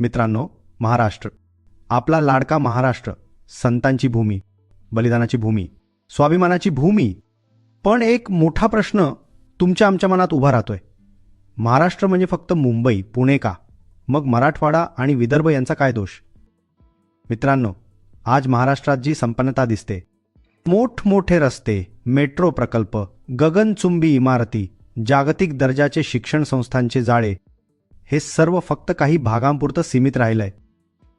मित्रांनो महाराष्ट्र. आपला लाडका महाराष्ट्र संतांची भूमी बलिदानाची भूमी स्वाभिमानाची भूमी. पण एक मोठा प्रश्न तुमच्या आमच्या मनात उभा राहतोय. महाराष्ट्र म्हणजे फक्त मुंबई पुणे का? मग मराठवाडा आणि विदर्भ यांचा काय दोष? मित्रांनो आज महाराष्ट्रात जी संपन्नता दिसते मोठमोठे रस्ते मेट्रो प्रकल्प गगनचुंबी इमारती जागतिक दर्जाचे शिक्षण संस्थांचे जाळे हे सर्व फक्त काही भागांपुरतं सीमित राहिलंय.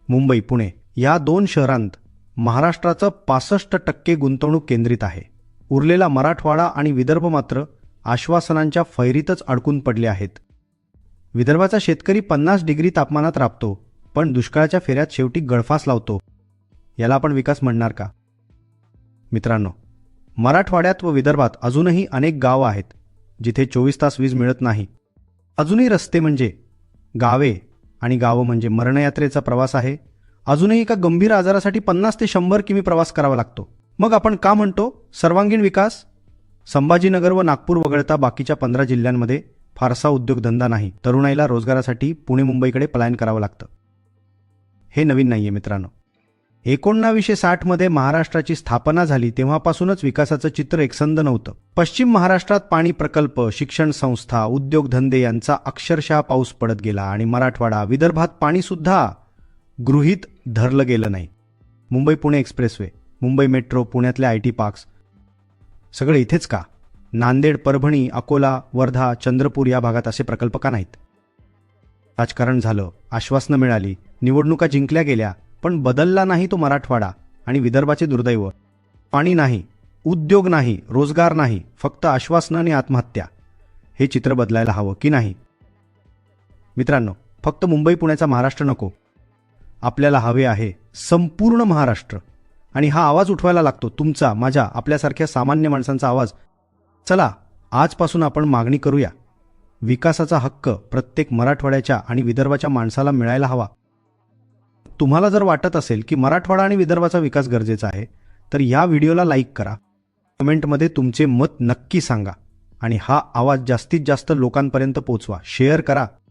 मुंबई पुणे या दोन शहरांत महाराष्ट्राचं पासष्ट टक्के गुंतवणूक केंद्रित आहे. उरलेला मराठवाडा आणि विदर्भ मात्र आश्वासनांच्या फैरीतच अडकून पडले आहेत. विदर्भाचा शेतकरी पन्नास डिग्री तापमानात राबतो पण दुष्काळाच्या फेऱ्यात शेवटी गळफास लावतो. याला आपण विकास म्हणणार का? मित्रांनो मराठवाड्यात व विदर्भात अजूनही अनेक गावं आहेत जिथे चोवीस तास वीज मिळत नाही. अजूनही रस्ते म्हणजे गावे आणि गावं म्हणजे मरणयात्रेचा प्रवास आहे. अजूनही एका गंभीर आजारासाठी पन्नास ते शंभर किमी प्रवास करावा लागतो. मग आपण का म्हणतो? सर्वांगीण विकास? संभाजीनगर व नागपूर वगळता बाकीच्या पंधरा जिल्ह्यांमध्ये फारसा उद्योगधंदा नाही. तरुणाईला रोजगारासाठी पुणे मुंबईकडे पलायन करावं लागतं. हे नवीन नाहीये मित्रांनो. एकोणनावीसशे साठमध्ये महाराष्ट्राची स्थापना झाली तेव्हापासूनच विकासाचं चित्र एकसंध नव्हतं. पश्चिम महाराष्ट्रात पाणी प्रकल्प शिक्षण संस्था उद्योगधंदे यांचा अक्षरशः पाऊस पडत गेला आणि मराठवाडा विदर्भात पाणीसुद्धा गृहीत धरलं गेलं नाही. मुंबई पुणे एक्सप्रेसवे मुंबई मेट्रो पुण्यातले आय टी पार्क्स. सगळे इथेच का? नांदेड परभणी अकोला वर्धा चंद्रपूर या भागात असे प्रकल्प का नाहीत? राजकारण झालं आश्वासनं मिळाली निवडणुका जिंकल्या गेल्या पण बदलला नाही तो मराठवाडा आणि विदर्भाचे दुर्दैव. पाणी नाही उद्योग नाही रोजगार नाही फक्त आश्वासनं आणि आत्महत्या. हे चित्र बदलायला हवं की नाही? मित्रांनो फक्त मुंबई पुण्याचा महाराष्ट्र नको. आपल्याला हवे आहे संपूर्ण महाराष्ट्र. आणि हा आवाज उठवायला लागतो तुमचा माझ्या आपल्यासारख्या सामान्य माणसांचा आवाज. चला आजपासून आपण मागणी करूया. विकासाचा हक्क प्रत्येक मराठवाड्याच्या आणि विदर्भाच्या माणसाला मिळायला हवा. तुम्हाला जर वाटत असेल की मराठवाडा आणि विदर्भाचा विकास गरजेचा आहे तर या व्हिडिओला लाईक करा. कमेंटमध्ये तुमचे मत नक्की सांगा आणि हा आवाज जास्तीत जास्त लोकांपर्यंत पोचवा. शेअर करा.